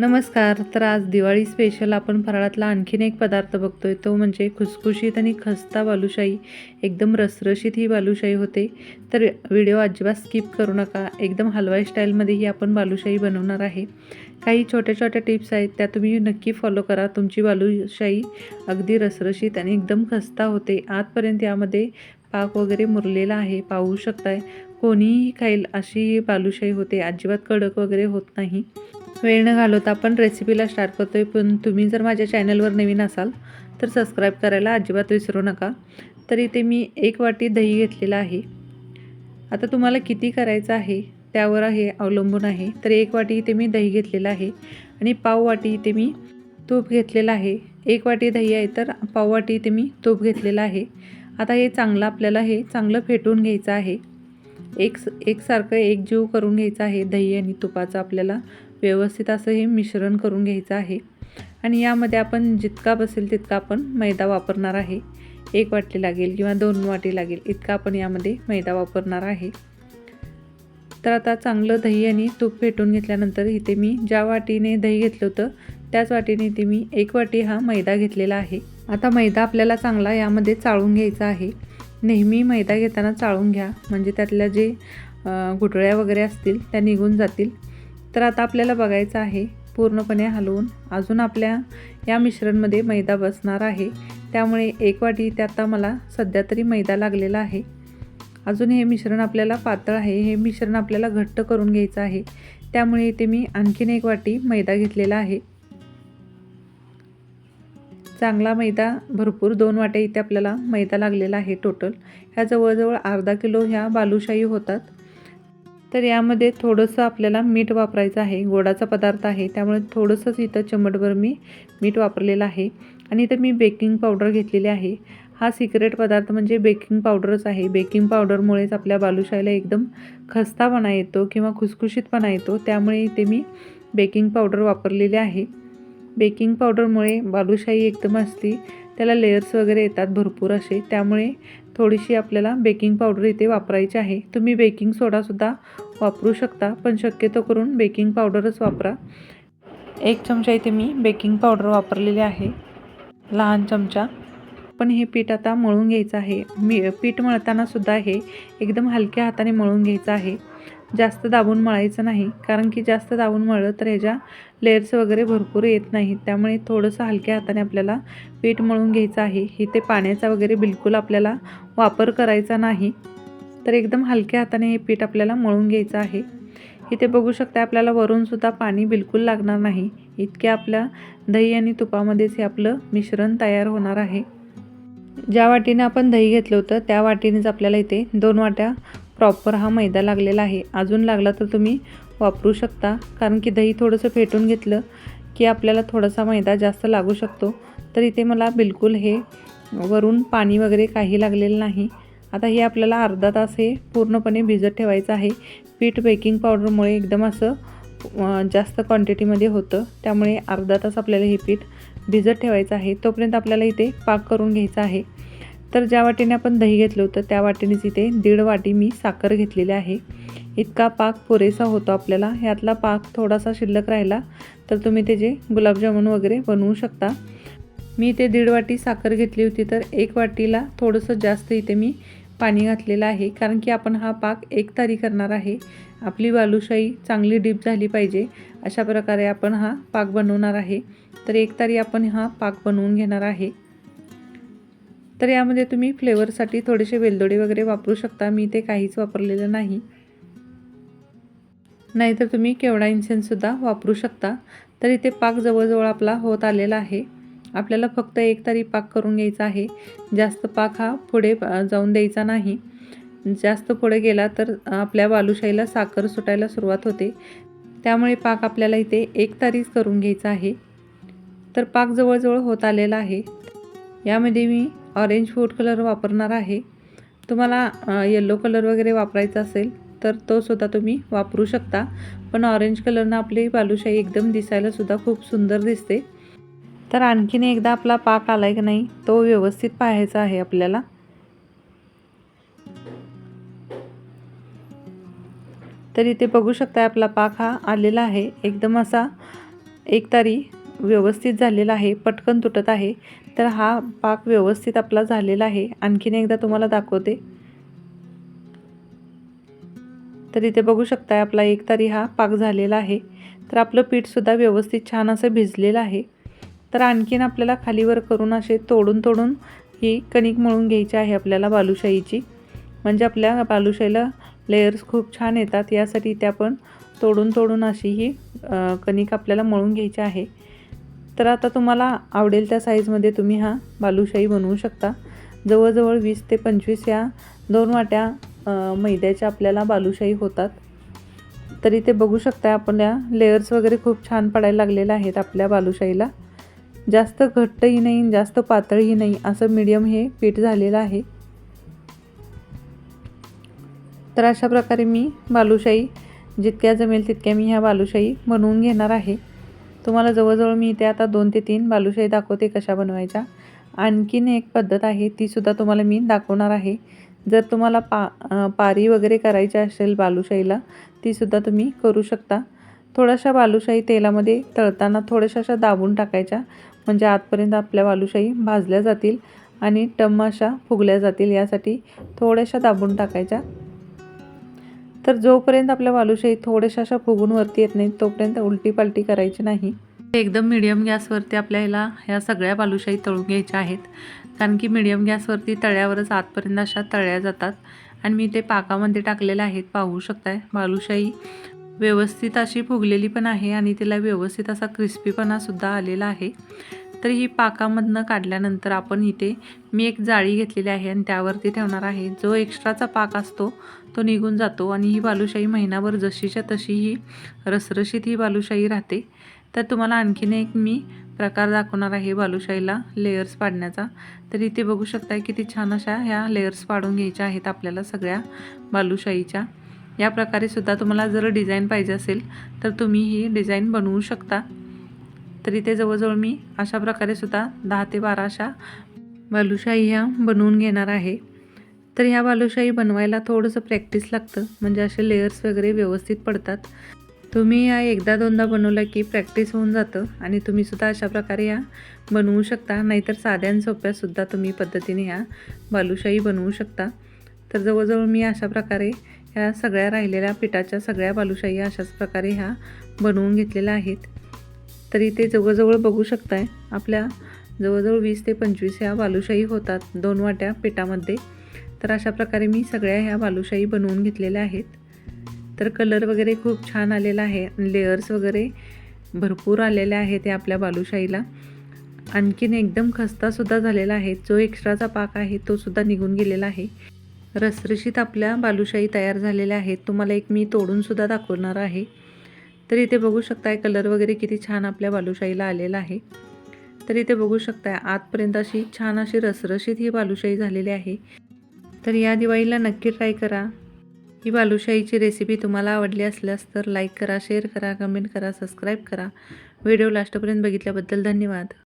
नमस्कार तर आज दिवाळी स्पेशल आपण फराळातला आणखीन एक पदार्थ बघतोय. तो म्हणजे खुसखुशीत आणि खस्ता बालुशाही. एकदम रसरशीत ही बालुशाही होते. तर व्हिडिओ अजिबात स्किप करू नका. एकदम हलवाई स्टाईलमध्ये ही आपण बालुशाही बनवणार आहे. काही छोट्या छोट्या टिप्स आहेत. त्या तुम्ही नक्की फॉलो करा. तुमची बालुशाही अगदी रसरशीत आणि एकदम खस्ता होते. आजपर्यंत यामध्ये पाक वगैरे मुरलेला आहे. पाहू शकताय. कोणीही खाईल अशी ही बालुशाही होते. अजिबात कडक वगैरे होत नाही. वेळ न घालवता आपण रेसिपीला स्टार्ट करतो आहे पण तुम्ही जर माझ्या चॅनलवर नवीन असाल तर सबस्क्राईब करायला अजिबात विसरू नका. तर इथे मी एक वाटी दही घेतलेला आहे. आता तुम्हाला किती करायचं आहे त्यावर आहे अवलंबून आहे. तर एक वाटी इथे मी दही घेतलेलं आहे. आणि पाव वाटी इथे मी तूप घेतलेलं आहे. एक वाटी दही आहे तर पाव वाटी इथे मी तूप घेतलेलं आहे. आता हे चांगलं आपल्याला हे चांगलं फेटून घ्यायचं आहे. एक एकसारखं एक जीव करून घ्यायचं आहे दही आणि तुपाचं आपल्याला. व्यवस्थित असं हे मिश्रण करून घ्यायचं आहे. आणि यामध्ये आपण जितका बसेल तितका आपण मैदा वापरणार आहे. एक वाटी लागेल किंवा दोन वाटी लागेल इतका आपण यामध्ये मैदा वापरणार आहे. तर आता चांगलं दही आणि तूप फेटून घेतल्यानंतर इथे मी ज्या वाटीने दही घेतलं होतं त्याच वाटीने इथे मी एक वाटी हा मैदा घेतलेला आहे. आता मैदा आपल्याला चांगला यामध्ये चाळून घ्यायचा आहे. नेहमी मैदा घेताना चाळून घ्या. म्हणजे त्यातल्या जे गुटळ्या वगैरे असतील त्या निघून जातील. तर आता आपल्याला बघायचं आहे पूर्णपणे हलवून. अजून आपल्या या मिश्रणमध्ये मैदा बसणार आहे. त्यामुळे एक वाटी ते आता मला सध्या तरी मैदा लागलेला आहे. अजून हे मिश्रण आपल्याला पातळ आहे. हे मिश्रण आपल्याला घट्ट करून घ्यायचं आहे. त्यामुळे इथे मी आणखीन एक वाटी मैदा घेतलेला आहे. चांगला मैदा भरपूर दोन वाट्या इथे आपल्याला मैदा लागलेला आहे टोटल ह्या जवळजवळ अर्धा किलो ह्या बालुशाही होतात. तर यामध्ये थोडंसं आपल्याला मीठ वापरायचं आहे. गोडाचा पदार्थ आहे. त्यामुळे थोडंसंच इथं चमटभर मी मीठ वापरलेलं आहे. आणि इथं मी बेकिंग पावडर घेतलेली आहे. हा सिक्रेट पदार्थ म्हणजे बेकिंग पावडरच आहे. बेकिंग पावडरमुळेच आपल्या बालुशाहीला एकदम खस्तापणा येतो किंवा खुसखुशीतपणा येतो. त्यामुळे इथे मी बेकिंग पावडर वापरलेले आहे. बेकिंग पावडरमुळे बालुशाही एकदम असली त्याला लेयर्स वगैरे येतात भरपूर असे. त्यामुळे थोडीशी आपल्याला बेकिंग पावडर इथे वापरायची आहे. तुम्ही बेकिंग सोडासुद्धा वापरू शकता पण शक्यतो करून बेकिंग पावडरच वापरा. एक चमचा इथे मी बेकिंग पावडर वापरलेली आहे. लहान चमचा. पण हे पीठ आता मळून घ्यायचं आहे. मी पीठ मळतानासुद्धा हे एकदम हलक्या हाताने मळून घ्यायचं आहे. जास्त दाबून मळायचं नाही कारण की जास्त दाबून मळलं तर ह्याच्या लेअर्स वगैरे भरपूर येत नाहीत. त्यामुळे थोडंसं हलक्या हाताने आपल्याला पीठ मळून घ्यायचं आहे. इथे पाण्याचा वगैरे बिलकुल आपल्याला वापर करायचा नाही. तर एकदम हलक्या हाताने हे पीठ आपल्याला मळून घ्यायचं आहे. इथे बघू शकता आपल्याला वरूनसुद्धा पाणी बिलकुल लागणार नाही. इतके आपल्या दही आणि तुपामध्येच हे आपलं मिश्रण तयार होणार आहे. ज्या वाटीने आपण दही घेतलं होतं त्या वाटीनेच आपल्याला इथे दोन वाट्या प्रॉपर हा मैदा लागलेला आहे. अजून लागला तर तुम्ही वापरू शकता कारण की दही थोडंसं फेटून घेतलं की आपल्याला थोडासा मैदा जास्त लागू शकतो. तर इथे मला बिलकुल हे वरून पाणी वगैरे काही लागलेलं नाही. आता हे आपल्याला अर्धा तास हे पूर्णपणे भिजत ठेवायचं आहे. पीठ बेकिंग पावडरमुळे एकदम असं जास्त क्वांटिटीमध्ये होतं. त्यामुळे अर्धा तास आपल्याला हे पीठ भिजत ठेवायचं आहे. तोपर्यंत आपल्याला इथे पाक करून घ्यायचा आहे. तर ज्या वाटीने आपण दही घेतलं होतं त्या वाटेनेच इथे दीड वाटी मी साखर घेतलेली आहे. इतका पाक पुरेसा होतो आपल्याला. ह्यातला पाक थोडासा शिल्लक राहिला तर तुम्ही त्याचे गुलाबजामुन वगैरे बनवू शकता. मी इथे दीड वाटी साखर घेतली होती तर एक वाटीला थोडंसं जास्त इथे मी पाणी घातलेलं आहे कारण की आपण हा पाक एक तारी करणार आहे. आपली बालुशाही चांगली डीप झाली पाहिजे अशा प्रकारे आपण हा पाक बनवणार आहे. तर एक तारी आपण हा पाक बनवून घेणार आहे. तर यामध्ये तुम्ही फ्लेवरसाठी थोडेसे वेलदोडे वगैरे वापरू शकता मी ते काहीच वापरलेलं नाही. नाहीतर तुम्ही केवडा इन्सेन्ससुद्धा वापरू शकता. तर इथे पाक जवळजवळ आपला होत आलेला आहे. आपल्याला फक्त एक तरी पाक करून घ्यायचा आहे. जास्त पाक हा पुढे जाऊन द्यायचा नाही. जास्त पुढे गेला तर आपल्या बालुशाहीला साखर सुटायला सुरुवात होते. त्यामुळे पाक आपल्याला इथे एक तारीच करून घ्यायचा आहे. तर पाक जवळजवळ होत आलेला आहे. यामध्ये मी ऑरेंज फूड कलर वापरणार आहे. तुम्हाला येल्लो कलर वगैरे वापरायचा असेल तर तो सुद्धा तुम्ही वापरू शकता. पण ऑरेंज कलरनं आपली बालुशाही एकदम दिसायलासुद्धा खूप सुंदर दिसते. तर आणखीन एकदा आपला पाक आला की नाही तो व्यवस्थित पाहायचा आहे आपल्याला. तर इथे बघू शकता आपला पाक हा आलेला आहे. एकदम असा एक तारी व्यवस्थित झालेला आहे पटकन तुटत आहे. तर हा पाक व्यवस्थित आपला झालेला आहे. आणखीन एकदा तुम्हाला दाखवते. तर इथे बघू शकताय आपला एक तारी हा पाक झालेला आहे. तर आपलं पीठसुद्धा व्यवस्थित छान असं भिजलेलं आहे. तर आणखीन आपल्याला खालीवर करून असे तोडून तोडून ही कणिक मळून घ्यायची आहे आपल्याला बालुशाहीची. म्हणजे आपल्या बालुशाहीला लेयर्स खूप छान येतात. यासाठी त्या पण तोडून तोडून अशी ही कणिक आपल्याला मळून घ्यायची आहे. तर आता तुम्हाला आवडेल त्या साईजमध्ये तुम्ही हा बालुशाही बनवू शकता. जवळजवळ वीस ते पंचवीस या दोन वाट्या मैद्याच्या आपल्याला बालुशाही होतात. तरी ते बघू शकता आपल्या लेयर्स वगैरे खूप छान पडायला लागलेल्या आहेत आपल्या बालुशाहीला. जास्त घट्टही नाही जास्त पातळही नाही असं मीडियम हे पीठ झालेलं आहे. तर अशा प्रकारे मी बालुशाही जितक्या जमेल तितक्या मी ह्या बालुशाही बनवून घेणार आहे. तुम्हाला जवळजवळ मी इथे आता दोन ते तीन बालुशाही दाखवते कशा बनवायच्या. आणखीन एक पद्धत आहे तीसुद्धा तुम्हाला मी दाखवणार आहे. जर तुम्हाला पा पारी वगैरे करायची असेल बालुशाहीला तीसुद्धा तुम्ही करू शकता. थोड्याशा बालुशाही तेलामध्ये तळताना थोड्याशा अशा दाबून टाकायच्या. म्हणजे आतपर्यंत आपल्या बालुशाही भाजल्या जातील आणि टम अशा फुगल्या जातील यासाठी थोड्याशा दाबून टाकायच्या. तर जोपर्यंत आपल्या बालुशाही थोड्याशा अशा फुगून वरती येत नाही तोपर्यंत उलटी पालटी करायची नाही. एकदम मिडियम गॅसवरती आपल्याला ह्या सगळ्या बालुशाही तळून घ्यायच्या आहेत. कारण की मिडियम गॅसवरती तळ्यावरच आतपर्यंत अशा तळ्या जातात. आणि मी ते पाकामध्ये टाकलेले आहेत. पाहू शकताय बालुशाही व्यवस्थित अशी फुगलेली पण आहे आणि तिला व्यवस्थित असा क्रिस्पीपणासुद्धा आलेला आहे. तर ही पाकामधनं काढल्यानंतर आपण इथे मी एक जाळी घेतलेली आहे आणि त्यावरती ठेवणार आहे. जो एक्स्ट्राचा पाक असतो तो निघून जातो आणि ही बालुशाही महिनाभर जशीच्या तशी ही रसरशीत ही बालुशाही राहते. तर तुम्हाला आणखीन एक मी प्रकार दाखवणार आहे बालुशाहीला लेयर्स पाडण्याचा. तर इथे बघू शकता किती छान अशा ह्या लेयर्स पाडून घ्यायच्या आहेत आपल्याला सगळ्या बालुशाहीच्या. या प्रकारे सुद्धा तुम्हाला जर डिझाईन पाहिजे असेल तर तुम्ही ही डिझाईन बनवू शकता. तर इथे जवळजवळ मी अशा प्रकारे सुद्धा दहा ते बारा अशा बालुशाही ह्या बनवून घेणार आहे. तर ह्या बालुशाही बनवायला थोडंसं प्रॅक्टिस लागतं म्हणजे असे लेयर्स वगैरे व्यवस्थित पडतात. तुम्ही या एकदा दोनदा बनवलं की प्रॅक्टिस होऊन जातं आणि तुम्हीसुद्धा अशा प्रकारे या बनवू शकता. नाहीतर साध्या सोप्यासुद्धा तुम्ही पद्धतीने ह्या बालुशाही बनवू शकता. तर जवळजवळ मी अशा प्रकारे ह्या सगळ्या राहिलेल्या पिठाच्या सगळ्या बालुशाही अशाच प्रकारे ह्या बनवून घेतलेल्या आहेत. तरी ते जवळजवळ बघू शकताय आपल्या जवळजवळ वीस ते पंचवीस ह्या बालुशाही होतात दोन वाट्या पिठामध्ये. तर अशा प्रकारे मी सगळ्या ह्या बालुशाही बनवून घेतलेल्या आहेत. तर कलर वगैरे खूप छान आलेला आहे लेअर्स वगैरे भरपूर आलेले आहेत या आपल्या बालुशाहीला. आणखीन एकदम खस्तासुद्धा झालेला आहे. जो एक्स्ट्राचा पाक आहे तो सुद्धा निघून गेलेला आहे. रसरशीत आपल्या बालुशाही तयार झालेल्या आहेत. तुम्हाला एक मी तोडूनसुद्धा दाखवणार आहे. तर इथे बघू शकताय कलर वगैरे किती छान आपल्या बालुशाहीला आलेला आहे. तर इथे बघू शकताय आतपर्यंत अशी छान अशी रसरशीत ही बालुशाही झालेली आहे. तर या दिवाळीला नक्की ट्राय करा. ही बालुशाहीची रेसिपी तुम्हाला आवडली असल्यास तर लाईक करा शेअर करा कमेंट करा सबस्क्राईब करा. व्हिडिओ लास्टपर्यंत बघितल्याबद्दल धन्यवाद.